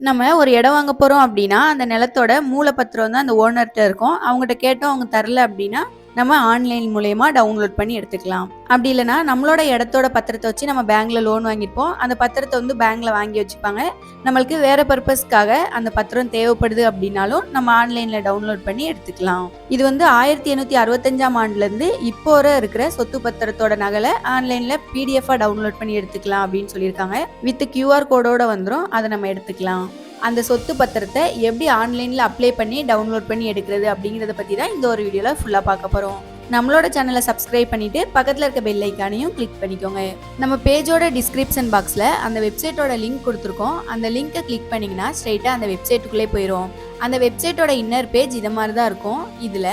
நம்ம ஒரு இடம் வாங்க போகிறோம் அப்படின்னா, அந்த நிலத்தோட மூலப்பத்திரம் தான் அந்த ஓனர்ட்ட இருக்கும். அவங்ககிட்ட கேட்டோம் அவங்க தரல அப்படின்னா, நம்ம ஆன்லைன் மூலயமா டவுன்லோட் பண்ணி எடுத்துக்கலாம். அப்படி இல்லைனா நம்மளோட இடத்தோட பத்திரத்தை வச்சு நம்ம பேங்க்ல லோன் வாங்கியிருப்போம். அந்த பத்திரத்தை வந்து பேங்க்ல வாங்கி வச்சுப்பாங்க. நம்மளுக்கு வேற பர்பஸ்க்காக அந்த பத்திரம் தேவைப்படுது அப்படின்னாலும், நம்ம ஆன்லைன்ல டவுன்லோட் பண்ணி எடுத்துக்கலாம். இது வந்து 1865ஆம் ஆண்டுலேருந்து இப்போ வரை இருக்கிற சொத்து பத்திரத்தோட நகலை ஆன்லைன்ல பிடிஎஃபா டவுன்லோட் பண்ணி எடுத்துக்கலாம் அப்படின்னு சொல்லியிருக்காங்க. வித் கியூஆர் கோடோட வந்துடும் அதை நம்ம எடுத்துக்கலாம். அந்த சொத்து பத்திரத்தை எப்படி ஆன்லைனில் அப்ளை பண்ணி டவுன்லோட் பண்ணி எடுக்கிறது அப்படிங்கிறத பற்றி தான் இந்த ஒரு வீடியோவில் ஃபுல்லாக பார்க்க போகிறோம் நம்மளோட சேனலை சப்ஸ்கிரைப் பண்ணிட்டு பக்கத்தில் இருக்க பெல் ஐக்கானையும் கிளிக் பண்ணிக்கோங்க. நம்ம பேஜோட டிஸ்கிரிப்ஷன் பாக்ஸில் அந்த வெப்சைட்டோட லிங்க் கொடுத்துருக்கோம். அந்த லிங்க்கை கிளிக் பண்ணிங்கன்னா ஸ்ட்ரைட்டாக அந்த வெப்சைட்டுக்குள்ளே போயிடும். அந்த வெப்சைட்டோட இன்னர் பேஜ் இதை மாதிரி தான் இருக்கும். இதில்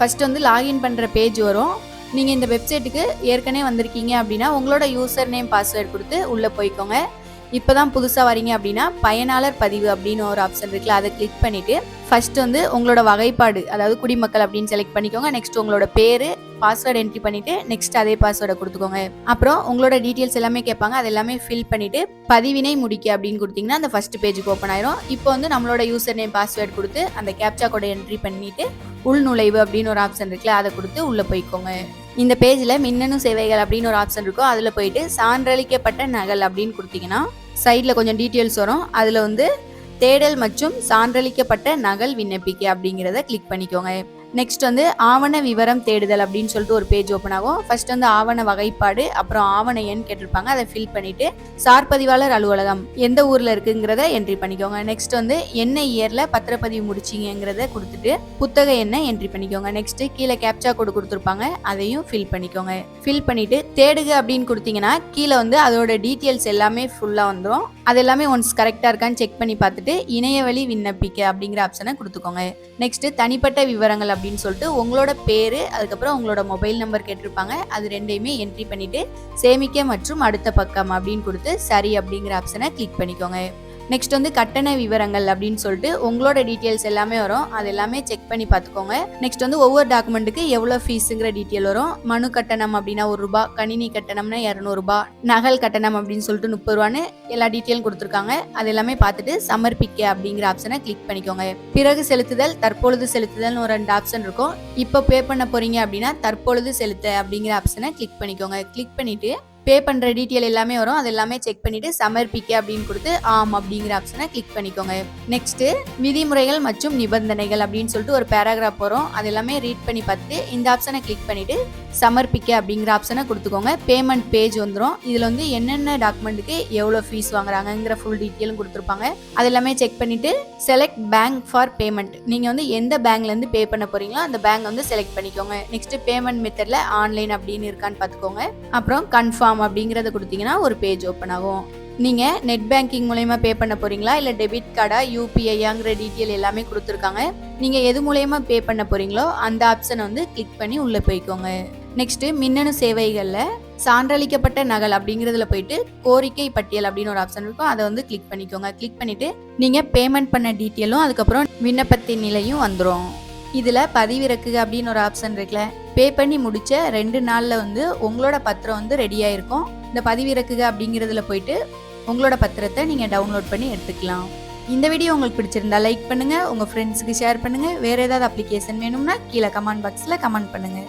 ஃபஸ்ட் வந்து லாகின் பண்ணுற பேஜ் வரும். நீங்கள் இந்த வெப்சைட்டுக்கு ஏற்கனவே வந்திருக்கீங்க அப்படின்னா உங்களோட யூசர் நேம் பாஸ்வேர்ட் கொடுத்து உள்ளே போய்க்கோங்க. இப்போ தான் புதுசாக வரீங்க அப்படின்னா பயனாளர் பதிவு அப்படின்னு ஒரு ஆப்ஷன் இருக்குல்ல அதை கிளிக் பண்ணிவிட்டு ஃபஸ்ட்டு வந்து உங்களோட வகைப்பாடு அதாவது குடிமக்கள் அப்படின்னு செலக்ட் பண்ணிக்கோங்க. நெக்ஸ்ட் உங்களோட பேர் பாஸ்வேர்டு என்ட்ரி பண்ணிட்டு நெக்ஸ்ட் அதே பாஸ்வேர்டை கொடுத்துக்கோங்க. அப்புறம் உங்களோட டீட்டெயில்ஸ் எல்லாமே கேட்பாங்க. அது எல்லாமே ஃபில் பண்ணிவிட்டு பதிவினை முடிக்க அப்படின்னு கொடுத்தீங்கன்னா அந்த ஃபஸ்ட் பேஜுக்கு ஓப்பன் ஆயிரும். இப்போ வந்து நம்மளோட யூசர் நேம் பாஸ்வேர்டு கொடுத்து அந்த கேப்சா கோடை என்ட்ரி பண்ணிவிட்டு உள்நுழைவு அப்படின்னு ஒரு ஆப்ஷன் இருக்குல்ல அதை கொடுத்து உள்ளே போய்க்கோங்க. இந்த பேஜில் மின்னணு சேவைகள் அப்படின்னு ஒரு ஆப்ஷன் இருக்கும் அதில் போயிட்டு சான்றளிக்கப்பட்ட நகல் அப்படின்னு கொடுத்தீங்கன்னா சைடில் கொஞ்சம் டீட்டெயில்ஸ் வரும். அதில் வந்து தேடல் மற்றும் சான்றளிக்கப்பட்ட நகல் விண்ணப்பிக்க அப்படிங்கிறத கிளிக் பண்ணிக்கோங்க. நெக்ஸ்ட் வந்து ஆவண விவரம் தேடுதல் அப்படின்னு சொல்லிட்டு ஒரு பேஜ் ஓப்பன் ஆகும். ஃபர்ஸ்ட் வந்து ஆவண வகைப்பாடு அப்புறம் ஆவண எண் கேட்டிருப்பாங்க. அதை ஃபில் பண்ணிட்டு சார்பதிவாளர் அலுவலகம் எந்த ஊர்ல இருக்குங்கிறத என்ட்ரி பண்ணிக்கோங்க. நெக்ஸ்ட் வந்து என்ன இயர்ல பத்திரப்பதிவு முடிச்சிங்கிறத கொடுத்துட்டு புத்தக எண்ணை என்ட்ரி பண்ணிக்கோங்க. நெக்ஸ்ட் கீழே கேப்சா கோடு கொடுத்துருப்பாங்க. அதையும் ஃபில் பண்ணிக்கோங்க. ஃபில் பண்ணிட்டு தேடுக அப்படின்னு கொடுத்தீங்கன்னா கீழே வந்து அதோட டீட்டெயில்ஸ் எல்லாமே ஃபுல்லா வந்துடும் அது எல்லாமே ஒன்ஸ் கரெக்டா இருக்கான்னு செக் பண்ணி பார்த்துட்டு இணையவழி விண்ணப்பிக்க அப்படிங்கிற ஆப்ஷனை கொடுத்துக்கோங்க. நெக்ஸ்ட் தனிப்பட்ட விவரங்கள் அப்படின்னு சொல்லிட்டு உங்களோட பேர் அதுக்கப்புறம் உங்களோட மொபைல் நம்பர் கேட்டிருப்பாங்க. அது ரெண்டையுமே என்ட்ரி பண்ணிவிட்டு சேமிக்க மற்றும் அடுத்த பக்கம் அப்படின்னு கொடுத்து சரி அப்படிங்கிற ஆப்ஷனை கிளிக் பண்ணிக்கோங்க. நெக்ஸ்ட் வந்து கட்டண விவரங்கள் அப்படின்னு சொல்லிட்டு உங்களோட டீட்டெயில்ஸ் எல்லாமே வரும். அது எல்லாமே செக் பண்ணி பார்த்துக்கோங்க. நெக்ஸ்ட் வந்து ஒவ்வொரு டாக்குமெண்ட்டுக்கு எவ்வளோ ஃபீஸுங்கிற டீட்டெயில் வரும். மனு கட்டணம் அப்படின்னா ஒரு ரூபா கணினி கட்டணம்னா இரநூறுபா நகல் கட்டணம் அப்படின்னு சொல்லிட்டு முப்பது ரூபான்னு எல்லா டீட்டெயிலும் கொடுத்துருக்காங்க. அது எல்லாமே பார்த்துட்டு சமர்ப்பிக்க அப்படிங்கிற ஆப்ஷனை கிளிக் பண்ணிக்கோங்க. பிறகு செலுத்துதல் தற்பொழுது செலுத்துதல்னு ஒரு ரெண்டு ஆப்ஷன் இருக்கும். இப்போ பே பண்ண போறீங்க அப்படின்னா தற்பொழுது செலுத்த அப்படிங்கிற ஆப்ஷனை கிளிக் பண்ணிக்கோங்க. கிளிக் பண்ணிட்டு பே பண்ணுற டீட்டெயில் எல்லாமே வரும். அது எல்லாமே செக் பண்ணிட்டு சமர்ப்பிக்க அப்படின்னு கொடுத்து ஆம் அப்படிங்கிற ஆப்ஷனை கிளிக் பண்ணிக்கோங்க. நெக்ஸ்ட் விதிமுறைகள் மற்றும் நிபந்தனைகள் அப்படின்னு சொல்லிட்டு ஒரு பேராகிராஃப் வரும். அது எல்லாமே ரீட் பண்ணி பார்த்துட்டு இந்த ஆப்ஷனை கிளிக் பண்ணிட்டு சமர்ப்பிக்க அப்படிங்கிற ஆப்ஷனை கொடுத்துக்கோங்க. பேமெண்ட் பேஜ் வந்துடும் இதில் வந்து என்னென்ன டாக்குமெண்ட்டுக்கு எவ்வளோ ஃபீஸ் வாங்குறாங்கங்கிற ஃபுல் டீட்டெயிலும் கொடுத்துருப்பாங்க. அது எல்லாமே செக் பண்ணிட்டு செலக்ட் பேங்க் ஃபார் பேமெண்ட் நீங்கள் வந்து எந்த பேங்க்லேருந்து பே பண்ண போறீங்களோ அந்த பேங்க் வந்து செலக்ட் பண்ணிக்கோங்க. நெக்ஸ்ட் பேமெண்ட் மெத்தடில் ஆன்லைன் அப்படின்னு இருக்கான்னு பார்த்துக்கோங்க. அப்புறம் கன்ஃபார்ம் அப்படிங்கிறத கொடுத்தீங்கன்னா ஒரு பேஜ் ஓப்பன் ஆகும். நீங்கள் நெட் பேங்கிங் மூலயமா பே பண்ண போறீங்களா? இல்லை டெபிட் கார்டா யூபிஐயாங்கிற டீட்டெயில் எல்லாமே கொடுத்துருக்காங்க. நீங்கள் எது மூலயமா பே பண்ண போறீங்களோ அந்த ஆப்ஷனை வந்து கிளிக் பண்ணி உள்ளே போய்க்கோங்க. நெக்ஸ்ட் மின்னணு சேவைகளில் சான்றளிக்கப்பட்ட நகல் அப்படிங்கிறதுல போயிட்டு கோரிக்கை பட்டியல் அப்படின்னு ஒரு ஆப்ஷன் இருக்கும். அதை வந்து கிளிக் பண்ணிக்கோங்க. கிளிக் பண்ணிட்டு நீங்கள் பேமெண்ட் பண்ண டீட்டெயிலும் அதுக்கப்புறம் விண்ணப்பத்தின் நிலையும் வந்துடும் இதில் பதிவிறக்குக அப்படின்னு ஒரு ஆப்ஷன் இருக்குல்ல. பே பண்ணி முடிச்ச ரெண்டு நாளில் வந்து உங்களோட பத்திரம் வந்து ரெடியாக இருக்கும் இந்த பதிவிறக்குக அப்படிங்கிறதுல போயிட்டு உங்களோட பத்திரத்தை நீங்கள் டவுன்லோட் பண்ணி எடுத்துக்கலாம். இந்த வீடியோ உங்களுக்கு பிடிச்சிருந்தா லைக் பண்ணுங்கள் உங்கள் ஃப்ரெண்ட்ஸுக்கு ஷேர் பண்ணுங்கள் வேறு ஏதாவது அப்ளிகேஷன் வேணும்னா கீழே கமெண்ட் பாக்ஸில் கமெண்ட் பண்ணுங்கள்